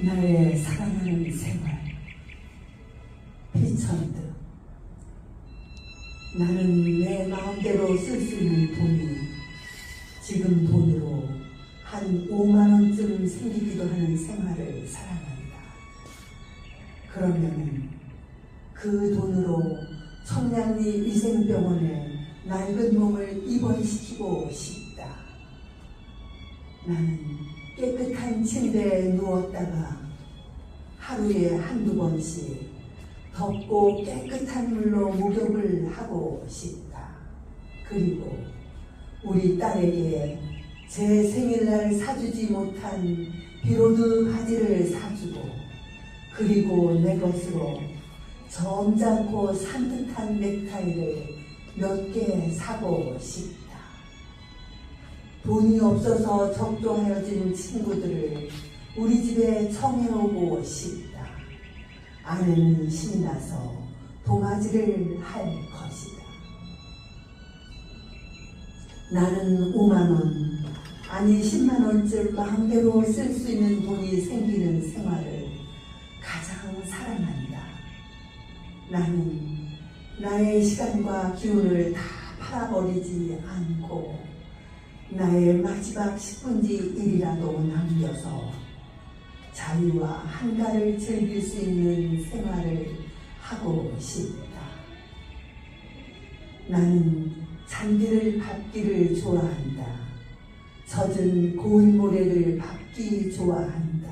나의 사랑하는 생활 피천드 나는 내 마음대로 쓸 수 있는 돈이 지금 돈으로 한 5만 원쯤 생기기도 하는 생활을 사랑한다. 그러면 그 돈으로 청량리 위생병원에 낡은 몸을 입원시키고 싶다. 나는 깨끗한 침대에 누웠다가 하루에 한두 번씩 덥고 깨끗한 물로 목욕을 하고 싶다. 그리고 우리 딸에게 제 생일날 사주지 못한 비로드 바지를 사주고 그리고 내 것으로 점잖고 산뜻한 넥타이를 몇 개 사고 싶다. 돈이 없어서 적조하여진 친구들을 우리 집에 청해오고 싶다. 아내는 신이 나서 도마지를 할 것이다. 나는 5만원, 아니 10만원쯤 마음대로 쓸 수 있는 돈이 생기는 생활을 가장 사랑한다. 나는 나의 시간과 기운을 다 팔아버리지 않고 나의 마지막 10분지 1이라도 남겨서 자유와 한가를 즐길 수 있는 생활을 하고 싶다. 나는 잔디를 밟기를 좋아한다. 젖은 고운 모래를 밟기 좋아한다.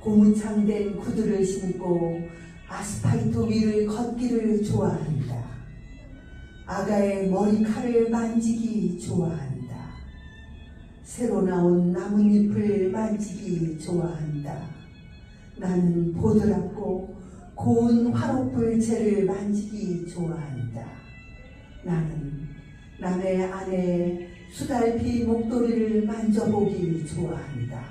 고무창된 구두를 신고 아스팔트 위를 걷기를 좋아한다. 아가의 머리칼을 만지기 좋아한다. 새로 나온 나뭇잎을 만지기 좋아한다. 나는 보드랍고 고운 화롯불채를 만지기 좋아한다. 나는 남의 아내의 수달피 목도리를 만져보기 좋아한다.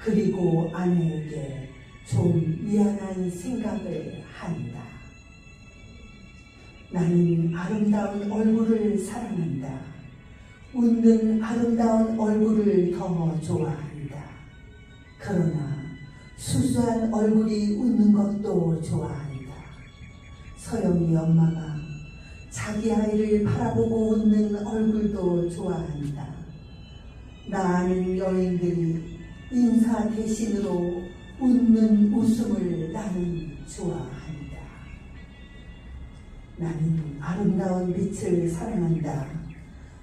그리고 아내에게 좀 미안한 생각을 한다. 나는 아름다운 얼굴을 사랑한다. 웃는 아름다운 얼굴을 더 좋아한다. 그러나 수수한 얼굴이 웃는 것도 좋아한다. 서영이 엄마가 자기 아이를 바라보고 웃는 얼굴도 좋아한다. 나 아는 여인들이 인사 대신으로 웃는 웃음을 나는 좋아한다. 나는 아름다운 빛을 사랑한다.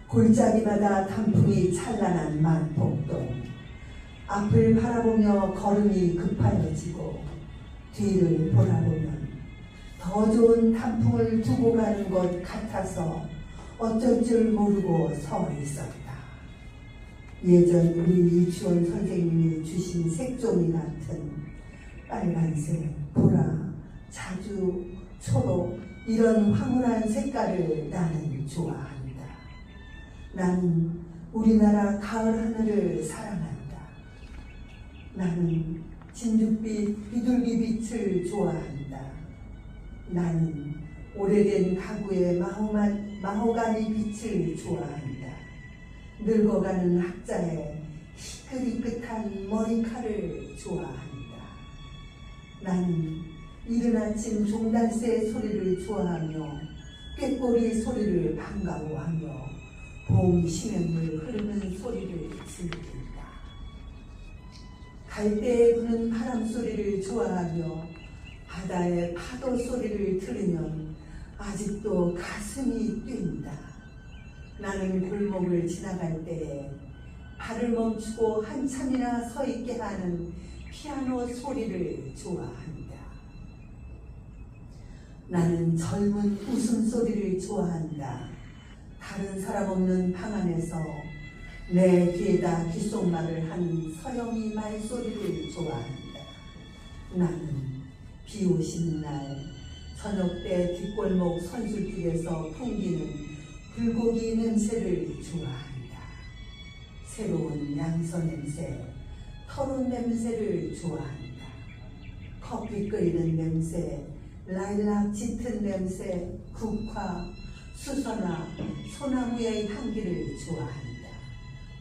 골짜기마다 단풍이 찬란한 만폭동. 앞을 바라보며 걸음이 급하여지고 뒤를 돌아보면 더 좋은 단풍을 두고 가는 것 같아서 어쩔 줄 모르고 서 있었다. 예전 우리 이추원 선생님이 주신 색종이 같은 빨간색, 보라, 자주, 초록 이런 황홀한 색깔을 나는 좋아한다. 나는 우리나라 가을 하늘을 사랑한다. 나는 진죽빛 비둘기 빛을 좋아한다. 나는 오래된 가구의 마호가, 마호가니 빛을 좋아한다. 늙어가는 학자의 희끗희끗한 머리칼을 좋아한다. 나는 이른 아침 종단새 소리를 좋아하며 꾀꼬리 소리를 반가워하며 봄 심연물 흐르는 소리를 즐긴다. 갈대에 부는 바람 소리를 좋아하며 바다의 파도 소리를 들으면 아직도 가슴이 뛴다. 나는 골목을 지나갈 때에 발을 멈추고 한참이나 서 있게 하는 피아노 소리를 좋아한다. 나는 젊은 웃음소리를 좋아한다. 다른 사람 없는 방 안에서 내 귀에다 귓속말을 하는 서영이 말소리를 좋아한다. 나는 비 오시는 날 저녁 때 뒷골목 선술길에서 풍기는 불고기 냄새를 좋아한다. 새로운 양서 냄새, 털은 냄새를 좋아한다. 커피 끓이는 냄새, 라일락 짙은 냄새, 국화, 수선화, 소나무의 향기를 좋아한다.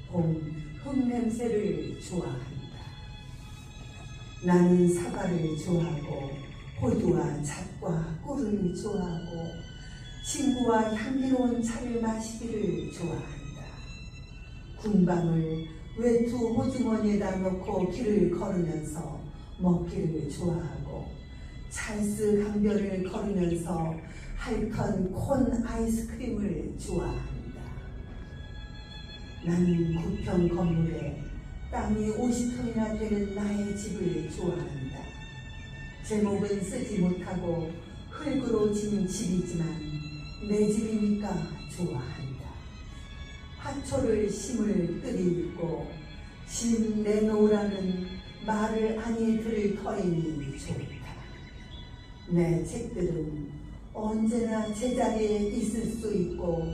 봄 흙냄새를 좋아한다. 나는 사과를 좋아하고 호두와 잣과 꿀을 좋아하고 친구와 향기로운 차를 마시기를 좋아한다. 군밤을 외투 호주머니에다 넣고 길을 걸으면서 먹기를 좋아하고 찰스 강변을 걸으면서 할컨 콘 아이스크림을 좋아한다. 나는 구평 건물에 땅이 50평이나 되는 나의 집을 좋아한다. 제목은 쓰지 못하고 흙으로 지은 집이지만 내 집이니까 좋아한다. 화초를 심을 뜰이 있고 심 내놓으라는 말을 아니 들을 터이니 좋다. 내 책들은 언제나 제자리에 있을 수 있고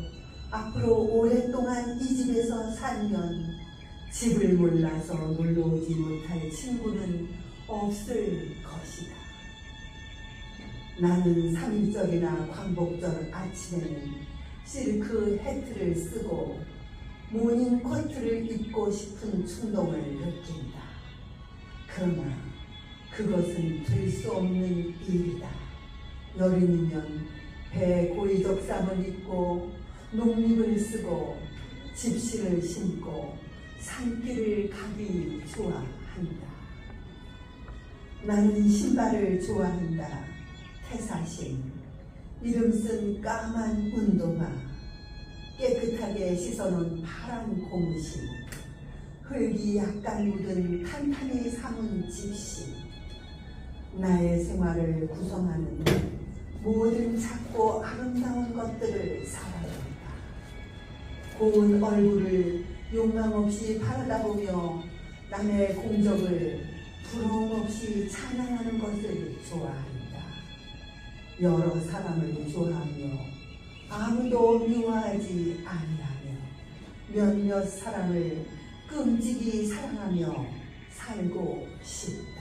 앞으로 오랫동안 이 집에서 살면 집을 몰라서 놀러 오지 못할 친구는 없을 것이다. 나는 3일절이나 광복절 아침에는 실크 해트를 쓰고 모닝 코트를 입고 싶은 충동을 느낀다. 그러나 그것은 될 수 없는 일이다. 여름이면 배 고이적삼을 입고 농립을 쓰고 집신을 신고 산길을 가기 좋아한다. 나는 신발을 좋아한다. 태사신, 이름 쓴 까만 운동화, 깨끗하게 씻어놓은 파란 고무신, 흙이 약간 묻은 탄탄히 삼은 집신, 나의 생활을 구성하는 모든 작고 아름다운 것들을 사랑한다. 고운 얼굴을 욕망 없이 바라다 보며 남의 공적을 부러움 없이 찬양하는 것을 좋아한다. 여러 사람을 좋아하며 아무도 미워하지 아니하며 몇몇 사람을 끔찍이 사랑하며 살고 싶다.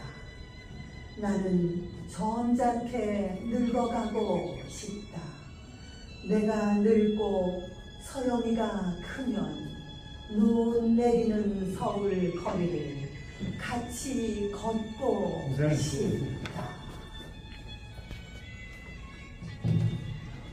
나는 점잖게 늙어가고 싶다. 내가 늙고 서영이가 크면 눈 내리는 서울 거리를 같이 걷고 네. 싶다.